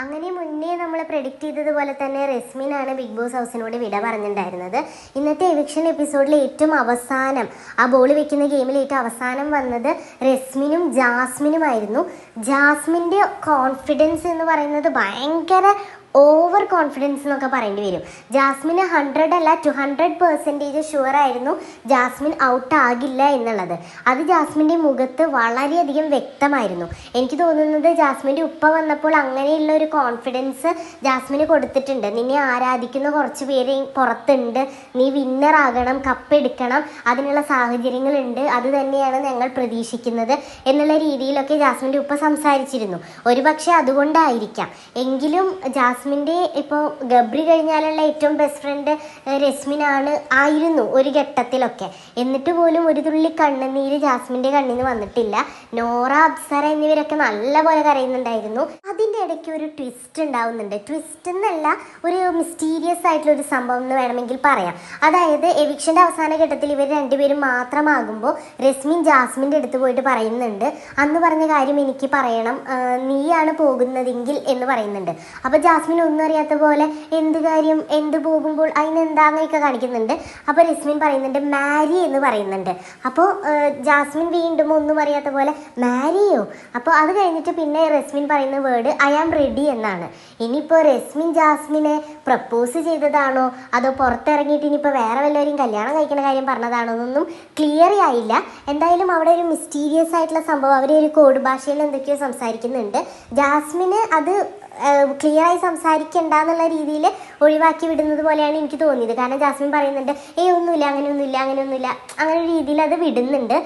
അങ്ങനെ മുന്നേ നമ്മൾ പ്രെഡിക്റ്റ് ചെയ്തതുപോലെ തന്നെ റെസ്മിനാണ് ബിഗ് ബോസ് ഹൗസിനോട് വിട പറഞ്ഞിട്ടുണ്ടായിരുന്നത്. ഇന്നത്തെ എവിക്ഷൻ എപ്പിസോഡിൽ ഏറ്റവും അവസാനം ആ ബോൾ വെക്കുന്ന ഗെയിമിൽ ഏറ്റവും അവസാനം വന്നത് റെസ്മിനും ജാസ്മിനുമായിരുന്നു. ജാസ്മിന്റെ കോൺഫിഡൻസ് എന്ന് പറയുന്നത് ഭയങ്കര ഓവർ കോൺഫിഡൻസ് എന്നൊക്കെ പറയേണ്ടി വരും. ജാസ്മിന് ഹൺഡ്രഡ് അല്ല ടു ഹൺഡ്രഡ് പെർസെന്റേജ് ഷുവർ ആയിരുന്നു ജാസ്മിൻ ഔട്ട് ആകില്ല എന്നുള്ളത്. അത് ജാസ്മിന്റെ മുഖത്ത് വളരെയധികം വ്യക്തമായിരുന്നു. എനിക്ക് തോന്നുന്നത് ജാസ്മിന്റെ ഉപ്പ വന്നപ്പോൾ അങ്ങനെയുള്ള ഒരു കോൺഫിഡൻസ് ജാസ്മിന് കൊടുത്തിട്ടുണ്ട്. നിന്നെ ആരാധിക്കുന്ന കുറച്ച് പേര് പുറത്തുണ്ട്. നീ വിന്നർ ആകണം കപ്പ് എടുക്കണം അതിനുള്ള സാഹചര്യങ്ങളുണ്ട്. അത് തന്നെയാണ് ഞങ്ങൾ പ്രതീക്ഷിക്കുന്നത് എന്നുള്ള രീതിയിലൊക്കെ ജാസ്മിന്റെ ഉപ്പ സംസാരിച്ചിരുന്നു. ഒരുപക്ഷെ അതുകൊണ്ടായിരിക്കാം. എങ്കിലും ജാസ്മിന്റെ ഇപ്പോൾ ഗബ്രി കഴിഞ്ഞാലുള്ള ഏറ്റവും ബെസ്റ്റ് ഫ്രണ്ട് രശ്മിനാണ് ആയിരുന്നു ഒരു ഘട്ടത്തിലൊക്കെ. എന്നിട്ട് പോലും ഒരു തുള്ളി കണ്ണുനീര് ജാസ്മിന്റെ കണ്ണിൽ നിന്ന് വന്നിട്ടില്ല. നോറ അപ്സര എന്നിവരൊക്കെ നല്ലപോലെ കരയുന്നുണ്ടായിരുന്നു. അതിന്റെ ഇടയ്ക്ക് ഒരു ട്വിസ്റ്റ് ഉണ്ടാവുന്നുണ്ട്. ട്വിസ്റ്റ് എന്നല്ല ഒരു മിസ്റ്റീരിയസ് ആയിട്ടുള്ള ഒരു സംഭവം എന്ന് വേണമെങ്കിൽ പറയാം. അതായത് എവിക്ഷന്റെ അവസാന ഘട്ടത്തിൽ ഇവർ രണ്ടുപേരും മാത്രമാകുമ്പോൾ രശ്മിൻ ജാസ്മിന്റെ അടുത്ത് പോയിട്ട് പറയുന്നുണ്ട് അന്ന് പറഞ്ഞ കാര്യം എനിക്ക് പറയണം നീയാണ് പോകുന്നതെങ്കിൽ എന്ന് പറയുന്നുണ്ട്. അപ്പോൾ ജാസ്മിൻ ഒന്നും അറിയാത്ത പോലെ എന്ത് കാര്യം എന്ത് പോകുമ്പോൾ അതിനെന്താന്നൊക്കെ കാണിക്കുന്നുണ്ട്. അപ്പോൾ രസ്മിൻ പറയുന്നുണ്ട് മാരി എന്ന് പറയുന്നുണ്ട്. അപ്പോൾ ജാസ്മിൻ വീണ്ടും ഒന്നും അറിയാത്ത പോലെ മാരിയോ? അപ്പോൾ അത് കഴിഞ്ഞിട്ട് പിന്നെ റസ്മിൻ പറയുന്ന വേർഡ് ഐ ആം റെഡി എന്നാണ്. ഇനിയിപ്പോൾ റസ്മിൻ ജാസ്മിനെ പ്രപ്പോസ് ചെയ്തതാണോ? അതോ പുറത്തിറങ്ങിയിട്ട് ഇനിയിപ്പോൾ വേറെ വല്ലവരും കല്യാണം കഴിക്കുന്ന കാര്യം പറഞ്ഞതാണോ എന്നൊന്നും ക്ലിയർ ആയില്ല. എന്തായാലും അവിടെ ഒരു മിസ്റ്റീരിയസ് ആയിട്ടുള്ള സംഭവം അവർ ഒരു കോഡ് ഭാഷയിൽ എന്തൊക്കെയോ സംസാരിക്കുന്നുണ്ട്. ജാസ്മിന് അത് ക്ലിയർ ആയി സംസാരിക്കണ്ട എന്നുള്ള രീതിയിൽ ഒഴിവാക്കി വിടുന്നത് പോലെയാണ് എനിക്ക് തോന്നിയത്. കാരണം ജാസ്മിൻ പറയുന്നുണ്ട് ഏയ് ഒന്നുമില്ല അങ്ങനെയൊന്നുമില്ല അങ്ങനെയൊന്നുമില്ല. അങ്ങനെ ഒരു രീതിയിൽ അത് വിടുന്നുണ്ട്.